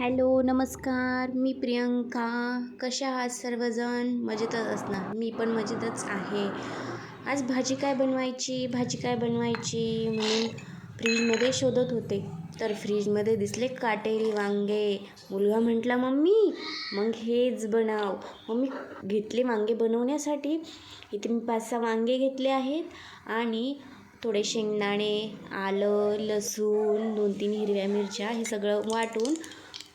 Hello नमस्कार. मी प्रियंका. कशा आहात सर्वजण? मजेतच असणार. मी पण मजेतच आहे. आज भाजी काय बनवायची? भाजी काय बनवायची? म्हणून फ्रीजमध्ये शोधत होते. तर फ्रीजमध्ये दिसले काटेरी वांगे. मुलगा म्हटला मम्मी मग हेच बनाव. मग मी घेतले वांगे बनवण्यासाठी. इथे मी पाच सहा वांगे घेतले आहेत. आणि थोडे शेंगदाणे आलं लसूण दोन तीन हिरव्या मिरच्या हे सगळं वाटून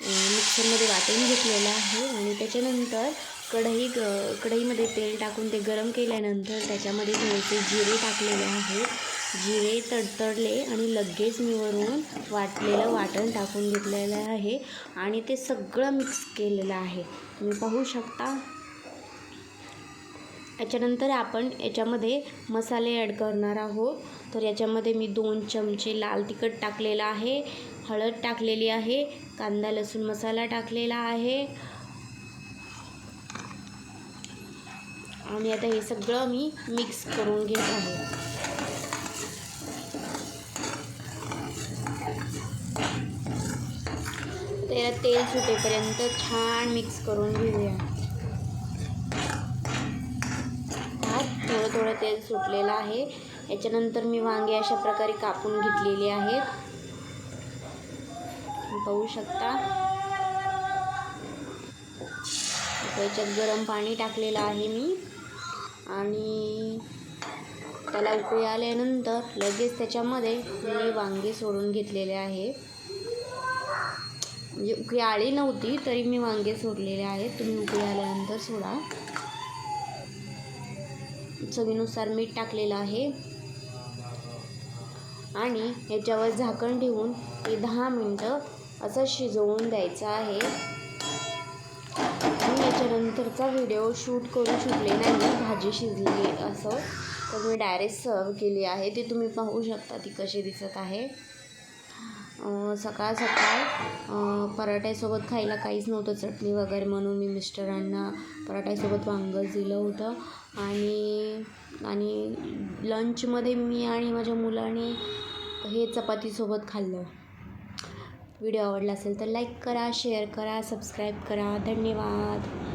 मिक्सरमध्ये वाटून घेतलेलं आहे आणि त्याच्यानंतर कढई ग कढईमध्ये तेल टाकून ते गरम केल्यानंतर त्याच्यामध्ये थोडेसे जिरे टाकलेले आहे. जिरे तडतडले आणि लगेच मी वरून वाटलेलं वाटण टाकून घेतलेलं आहे आणि ते सगळं मिक्स केलेलं आहे. तुम्ही पाहू शकता. याच्यानंतर आपण याच्यामध्ये मसाले ॲड करणार आहोत. तर याच्यामध्ये मी दोन चमचे लाल तिखट टाकलेलं आहे हळद टाकलेली आहे कांदा लसूण मसाला टाकलेला आहे. आणि आता हे सगळं मी मिक्स करून घेत आहे. त्याला तेल सुटेपर्यंत छान मिक्स करून घेऊया. थोडं तेल सुटलेलं आहे. याच्यानंतर मी वांगे अशा प्रकारे कापून घेतलेली आहेत पाहू शकता. त्याच्यात गरम पाणी टाकलेलं आहे मी. आणि त्याला उकळी आल्यानंतर लगेच त्याच्यामध्ये मी वांगे सोडून घेतलेले आहे. म्हणजे उकळी आली नव्हती तरी मी वांगे सोडलेले आहेत. तुम्ही उकळी आल्यानंतर सोडा. चवीनुसार मीठ टाकलेलं आहे. आणि याच्यावर झाकण ठेवून ते दहा मिनटं असं शिजवून द्यायचं आहे. मी याच्यानंतरचा व्हिडिओ शूट करू शकले नाही. भाजी शिजली असं तर मी डायरेक्ट सर्व केली आहे. ते तुम्ही पाहू शकता ती कशी दिसत आहे. सकाळ सकाळ पराठ्यासोबत खायला काहीच नव्हतं चटणी वगैरे म्हणून मी मिस्टरांना पराठ्यासोबत वांगं दिलं होतं. आणि आणि लंचमध्ये मी आणि माझ्या मुलाने हे चपातीसोबत खाल्लं. व्हिडिओ आवडला असेल तर लाईक करा शेअर करा सबस्क्राईब करा. धन्यवाद.